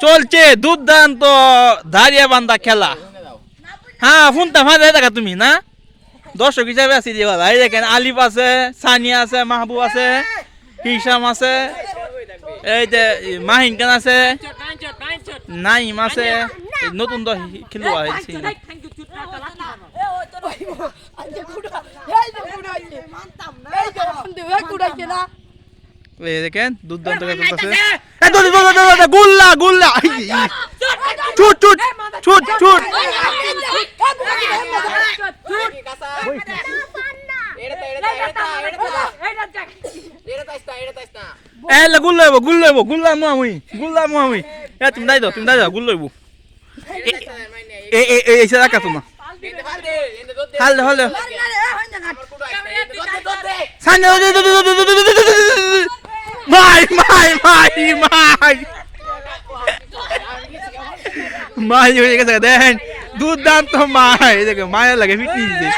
চলছে দুর্দান্ত দাঁড়িয়ে বান্ধা খেলা। হ্যাঁ ফোনটা ভালো দেখা তুমি না? দর্শক হিসাবে আছি যে বাবা এই দেখেন আলিফ আছে সানিয়া আছে মাহবুব আছে হিসাম আছে এই যে মাহিন খান আছে নাইম আছে নতুন দল খেলুয়া হয়েছে এই দেখেন দুর্দান্ত গুল্লা গুল্লা। ছুট ছুট ছুট ছুট। এলে গুল লইব গুল লইব গুল্লা মো আমি গুল্লা মো আমি। এ তুমি দাই দাও তুমি দাই দাও গুল লইব এ এ এ এসে রাখা তোমা। হাল মাই মাই মাই। মাই হয়ে গেছে দেখেন দুর্দান্ত মাই। দেখে মায়ের লাগে ফিটনি দিতে